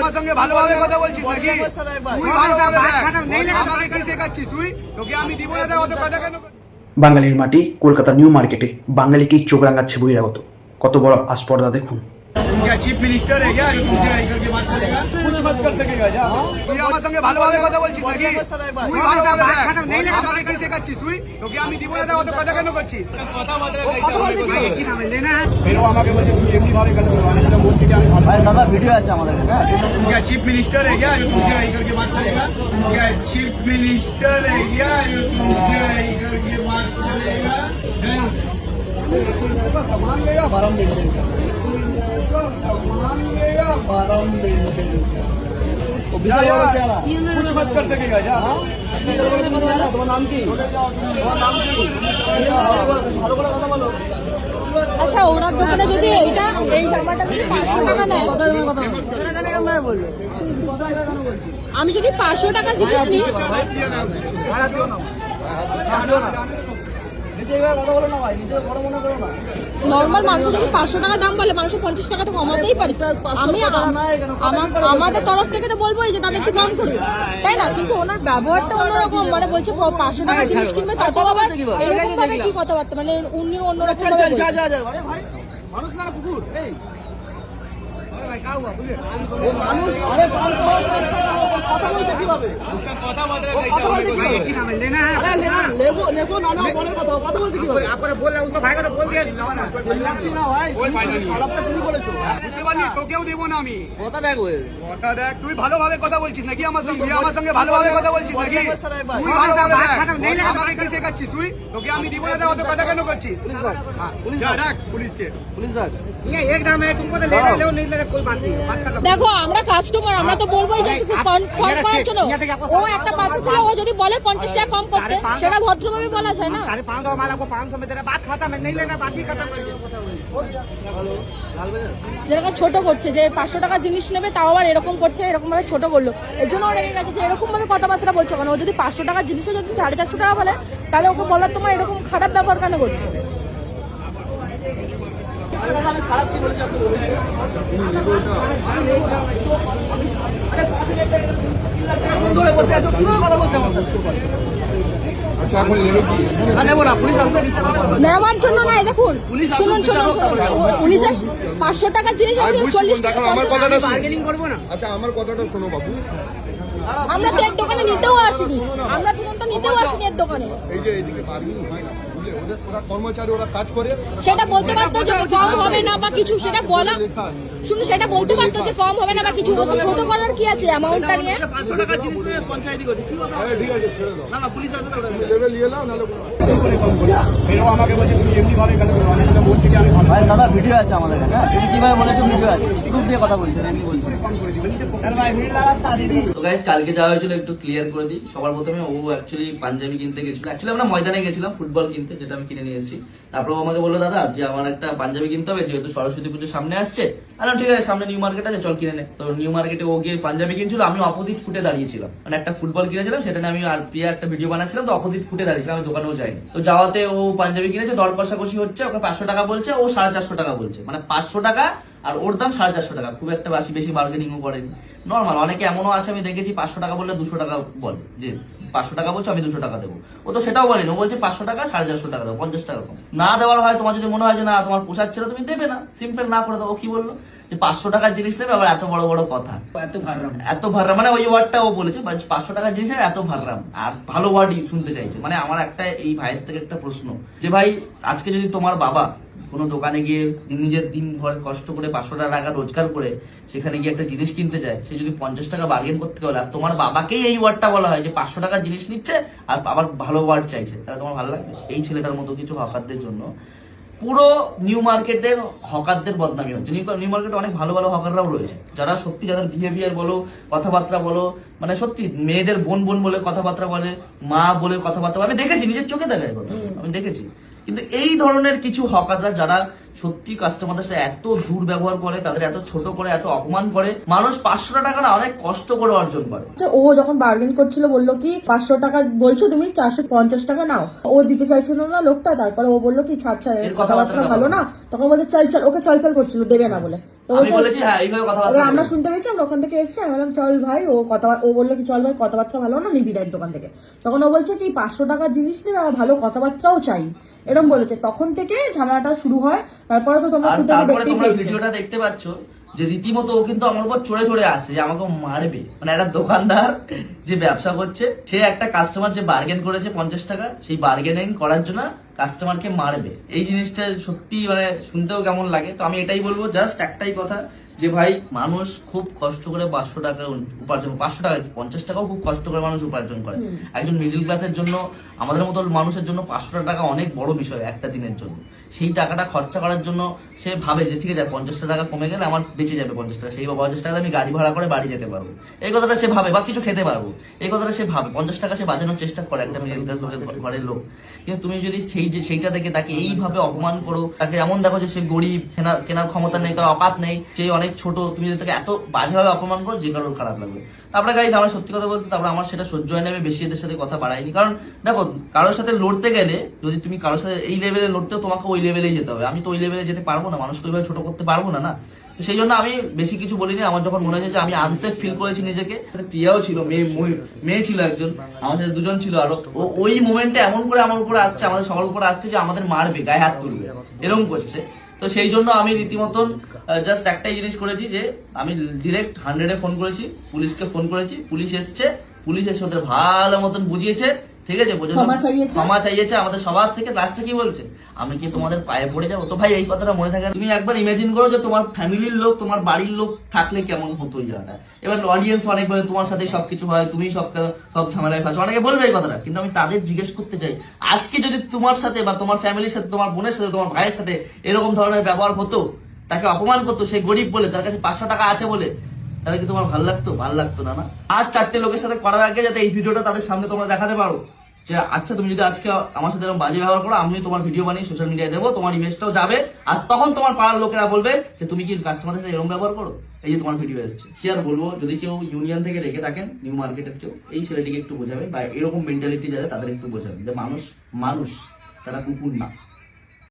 আমার সঙ্গে ভালোভাবে কথা বলছিস নাকি? তুই ভালোভাবে আমাকে কি শেখাচ্ছিস তুই? তোকে আমি দিব না অত কথা কেন বাঙালির মাটি কলকাতা নিউ মার্কেটে বাঙালিকেই চোখ রাঙাচ্ছে বহিরাগত। কত বড় আস্পর্ধা দেখুন। क्या चीफ मिनिस्टर है क्या जो तुमसे आई करके बात करेगा कुछ मत कर सकेगा जा তুই আমার সঙ্গে ভালোভাবে কথা বলছিস নাকি তুই ভালোভাবে দেখ আমাকে কি শেখাচ্ছিস তুই তোকে আমি দিব না দেখ অত কথা কেন করছিস ফেরো আমাকে বলছে তুমি এমনি ভাবে কথা বলো আমি যেটা বলছি যে আমি ভালো ভাই দাদা ভিডিও আছে আমাদের কাছে হ্যাঁ क्या चीफ मिनिस्टर है क्या जो तुमसे आई करके बात करेगा क्या चीफ मिनिस्टर है क्या जो तुमसे आई करके बात करेगा हैं? इसका सामान लेगा बारह मिनट इसका सामान लेगा बारह मिनट जा यार, कुछ मत कर सकेगा जा তোমার নাম কি তোমার নাম কি ভালো করে কথা বলো আচ্ছা ওনার দোকানে যদি এইটা এই জামাটা যদি পাঁচশো টাকা নেয় আমি যদি পাঁচশো টাকার জিনিস নিই নর্মাল মানুষ যদি পাঁচশো টাকা দাম বলে মানুষ পঞ্চাশ টাকা তো কমাতেই পারি। আমি আমাদের তরফ থেকে তো বলব যে তাদের একটু কম করবে তাই না? কিন্তু ওনার ব্যবহারটা অন্যরকম মানে বলছে পাঁচশো টাকা জিনিস কিনবে তত আবার এরকম ভাবে কি কথাবার্তা? মানে উনি অন্যরকম মানুষ না কুকুর তোকেও দেবো না আমি কথা দেখো তুই ভালোভাবে কথা বলছিস নাকি? আমার সঙ্গে আমার সঙ্গে ভালোভাবে কথা বলছিস নাকি রাখছিস তুই? তোকে আমি দিব না তো কথা কেন করছিস? দেখো আমরা কাস্টমার আমরা তো বলব ও একটা ছিল ও যদি বলে পঞ্চাশ টাকা কম করতে সেটা ভদ্রভাবে বলা যায় না। যেরকম ছোট করছে যে পাঁচশো টাকা জিনিস নেবে তাও আবার এরকম করছে এরকম ভাবে ছোট করল। এর জন্য রেগে গেছে যে এরকম ভাবে কথাবার্তা বলছো কেন? ও যদি পাঁচশো টাকা জিনিসও যদি সাড়ে চারশো টাকা বলে তাহলে ওকে বলার তোমার এরকম খারাপ ব্যবহার কেন করছ? খারাপ ধরে বসে আছো কীভাবে কথা বলছো আমার সাথে তো। নেওয়ার জন্য নয় দেখুন শুনুন শুনুন। উনি যে পাঁচশো টাকার জিনিস আমার কথাটা আচ্ছা আমার কথাটা শোনো বাবু আমরা তো এর দোকানে নিতেও আসিনি আমরা তুরন্ত নিতেও আসিনি এর দোকানে এই যে এইদিকে পারবি না বুঝলে ওদের ওরা কর্মচারী ওরা কাজ করে। সেটা বলতে পারতো যে কম হবে না বা কিছু সেটা বলা শুনুন সেটা বলতে পারতো যে কম হবে না বা কিছু ছোট করার কি আছে অ্যামাউন্টটা নিয়ে? এটা পাঁচশো জিনিস নিয়ে করছে কি হবে আরে ঠিক আছে ছেড়ে দাও। না না পুলিশ আসবে না লেভেল নিয়ে নাও নাহলে ফেরো আমাকে বলছে তুমি এমনি ভাবে কথা বলো আমি যেটা বলছি আমি ভালো। ভাই দাদা ভিডিও আছে আমাদের কাছে তুমি কীভাবে বলেছ ভিডিও আছে? প্রুফ দিয়ে কথা বলছেন এমনি বলছেন তো গাইস কালকে যাওয়া হয়েছিল একটু ক্লিয়ার করে দিই। সবার প্রথমে ও অ্যাকচুয়ালি পাঞ্জাবি কিনতে গেছিল। অ্যাকচুয়ালি আমরা ময়দানে গেছিলাম ফুটবল কিনতে। যেটা আমি কিনে নিয়ে এসেছি। তারপর ও আমাকে বলল, দাদা, যে আমার একটা পাঞ্জাবি কিনতে হবে, যেহেতু সরস্বতী পুজো সামনে আসছে। আলাম ঠিক আছে, সামনে নিউ মার্কেট আছে, চল কিনে নে। তো নিউ মার্কেটে ও গিয়ে পাঞ্জাবি কিনছিল আমি অপোজিট ফুটে দাঁড়িয়েছিলাম। মানে একটা ফুটবল কিনেছিলাম, সেটা আমি আর প্রিয়া একটা ভিডিও বানাচ্ছিলাম, তো অপোজিট ফুটে দাঁড়িয়েছিলাম, আমি দোকানেও যাই তো যাওয়াতে ও পাঞ্জাবি কিনেছে, দর কষাকষি হচ্ছে, ওকে পাঁচশো টাকা বলছে, ও সাড়ে চারশো টাকা বলছে। মানে পাঁচশো টাকা আর ওর দাম সাড়ে চারশো টাকা, খুব একটা বেশি বেশি বার্গেনিংও করেনি। নর্মাল অনেকে এমনও আছে, আমি দেখেছি, পাঁচশো টাকা বললে দুশো টাকা বলে, যে পাঁচশো টাকা বলছো, আমি দুশো টাকা দেবো। ও তো সেটাও বলেনি, ও বলছে, পাঁচশো টাকা, সাড়ে চারশো টাকা দেবো, পঞ্চাশ টাকা কম। না দেওয়ার হয় তোমার যদি মনে হয় যে না তোমার পোষাচ্ছে ছেড়ে তুমি দেবে না। সিম্পল না করে দাও। ও কি বলল? যে পাঁচশো টাকার জিনিস নেবে আবার এত বড় বড় কথা। এত ভাররাম। এত ভাররাম। মানে ওই ওয়ার্ডটা ও বলেছে পাঁচশো টাকার জিনিস এত ভাররাম। আর ভালো ওয়ার্ডই শুনতে চাইছে। মানে আমার একটা এই ভাইয়ের থেকে একটা প্রশ্ন। যে ভাই আজকে যদি তোমার বাবা কোনো দোকানে গিয়ে নিজের দিন ভর কষ্ট করে পাঁচশো টাকা রোজগার করে সেখানে গিয়ে একটা জিনিস কিনতে যায়, সে যদি পঞ্চাশ টাকা বার্গেন করতে গেলে তোমার বাবাকেই এই ওয়ার্ডটা বলা হয় যে পাঁচশো টাকার জিনিস নিচ্ছে আর আবার ভালো ওয়ার্ড চাইছে। তাহলে তোমার ভালো লাগবে? এই ছেলেটার মতো কিছু হকারদের জন্য। পুরো নিউ মার্কেটের হকারদের বদনামি হচ্ছে। নিউ মার্কেটে অনেক ভালো ভালো হকাররাও রয়েছে। যারা সত্যি যাদের বিহেভিয়ার বলো, কথাবার্তা বলো মানে সত্যি মেয়েদের বোন বোন বলে কথাবার্তা বলে, মা বলে কথাবার্তা আমি দেখেছি, নিজের চোখে দেখা কথা। আমি দেখেছি। কিন্তু এই ধরনের কিছু হকাররা যারা সত্যি কাস্টমারদের সাথে এত দুর্ব্যবহার করে তাদের এত ছোট করে এত অপমান করে মানুষ পাঁচশো টাকা না অনেক কষ্ট করে অর্জন করে। ও যখন বার্গেন করছিল বলল কি পাঁচশো টাকা বলছো তুমি চারশো পঞ্চাশ টাকা নাও। ও দিতে চাইছিল না লোকটা তারপরে ও বলল কি ছাড় ছাড় কথাবার্তা ভালো না। তখন বলছে চল চল। ওকে চল চল করছিল দেবে না বলে। আমি বলেছি হ্যাঁ এইভাবে কথাবার্তা আমরা শুনতে পেয়েছি আমরা ওখান থেকে এসেছি আমি বললাম চল ভাই ও কথা ও বলল কি চল ভাই কথাবার্তা ভালো না নিবি দেয় দোকান থেকে। তখন ও বলছে কি পাঁচশো টাকার জিনিস নেবে আর ভালো কথাবার্তাও চাই। এরকম বলেছে। তখন থেকে ঝামেলাটা শুরু হয় তারপরে তো তোমার দেখতেই পেয়েছ। ভিডিওটা দেখতে পাচ্ছ যে রীতিমতো ও কিন্তু আমার উপর চড়ে চড়ে আসে, যে আমাকে মারবে। মানে একটা দোকানদার যে ব্যবসা করছে, সে একটা কাস্টমার যে বার্গেন করেছে পঞ্চাশ টাকা, সেই বার্গেনিং করার জন্য কাস্টমারকে মারবে। এই জিনিসটা সত্যি মানে শুনতেও কেমন লাগে। তো আমি এটাই বলব জাস্ট একটাই কথা যে ভাই মানুষ খুব কষ্ট করে পাঁচশো টাকা উপার্জন পাঁচশো টাকা পঞ্চাশ টাকাও খুব কষ্ট করে মানুষ উপার্জন করে। একজন মিডিল ক্লাসের জন্য আমাদের মতো মানুষের জন্য পাঁচশো টাকা অনেক বড় বিষয় একটা দিনের জন্য। সেই টাকাটা খরচা করার জন্য সে ভাবে যে ঠিক আছে পঞ্চাশ টাকা কমে গেলে আমার বেঁচে যাবে পঞ্চাশ টাকা। সেই পঞ্চাশ টাকা আমি গাড়ি ভাড়া করে বাড়ি যেতে পারব। এই কথাটা সে ভাবে বা কিছু খেতে পারব। এই কথাটা সে ভাবে। পঞ্চাশ টাকা সে বাঁচানোর চেষ্টা করে একটা মিডিল ক্লাস ঘরের লোক। কিন্তু তুমি যদি সেই যে সেইটা দেখে তাকে এইভাবে অপমান করো তাকে এমন দেখো যে সে গরিব কেনার কেনার ক্ষমতা নেই তার অকাত নেই সে অনেক ছোট, তুমি যদি তাকে এত বাজেভাবে অপমান করো যে কারোর খারাপ লাগবে। তারপরে গাইজ আমার সত্যি কথা বলতে, তারপরে আমার সেটা সহ্য হয় না, আমি বেশি এদের সাথে কথা বাড়াইনি। কারণ দেখো, কারোর সাথে লড়তে গেলে, যদি তুমি কারোর সাথে এই লেভেলে লড়তেও, তোমাকে ওই লেভেলেই যেতে হবে। আমি তো ওই লেভেলে যেতে পারব না, মানুষকে ওইভাবে ছোট করতে পারব না না? তো সেই জন্য আমি বেশি কিছু বলিনি। আমার যখন মনে হয়েছে যে আমি আনসেফ ফিল করেছি নিজেকে প্রিয়াও ছিল, মেয়ে মেয়ে ছিল একজন, আমার সাথে দুজন ছিল, আরও ওই মোমেন্টে এমন করে আমার উপরে আসছে, আমাদের সবার উপরে আসছে যে আমাদের মারবে, গায়ে হাত তুলবে। এরকম করছে। তো সেই জন্য আমি রীতিমতন জাস্ট একটাই জিনিস করেছি যে আমি ডিরেক্ট হান্ড্রেডে ফোন করেছি পুলিশকে ফোন করেছি পুলিশ এসছে পুলিশ এসে ওদের ভালো মতন বুঝিয়েছে ঠিক আছে? ক্ষমা চাইয়েছে? আমাদের সবার থেকে লাস্টে কি বলছে? আমি কি তোমাদের পায়ে পড়ে যাব? তো ভাই এই কথাটা মনে থাকে তুমি একবার ইমাজিন করো যে তোমার ফ্যামিলির লোক তোমার বাড়ির লোক থাকলে কেমন হতো এই জায়গাটা। এবার অডিয়েন্স অনেক বলে তোমার সাথে সবকিছু হয় তুমি সব সব ঝামেলায় ফাঁসো। অনেকে বলবে এই কথাটা কিন্তু আমি তাদের জিজ্ঞেস করতে চাই আজকে যদি তোমার সাথে বা তোমার ফ্যামিলির সাথে তোমার বোনের সাথে তোমার ভাইয়ের সাথে এরকম ধরনের ব্যবহার হতো তাকে অপমান করতো, সে গরিব বলে, তার কাছে পাঁচশো টাকা আছে বলে। তাহলে কি তোমার ভালো লাগতো? ভালো লাগতো না না? আর চারটে লোকের সাথে করার আগে যাতে এই ভিডিওটা তাদের সামনে তোমরা দেখাতে পারো যে আচ্ছা তুমি যদি আজকে আমার সাথে বাজে ব্যবহার করো আমি তোমার ভিডিও বানিয়ে সোশ্যাল মিডিয়ায় দেবো, তোমার ইমেজটাও যাবে। আর তখন তোমার পাড়ার লোকেরা বলবে যে, তুমি কি কাস্টমারদের সাথে এরকম ব্যবহার করো? এই যে তোমার ভিডিও এসেছে। কি আর বলব, যদি কেউ ইউনিয়ন থেকে রেখে থাকেন নিউ মার্কেটের কেউ, এই ছেলেটিকে একটু বোঝাবে বা এরকম মেন্টালিটি যাবে তাদের একটু বোঝাবে, যে মানুষ মানুষ, তারা কুকুর না।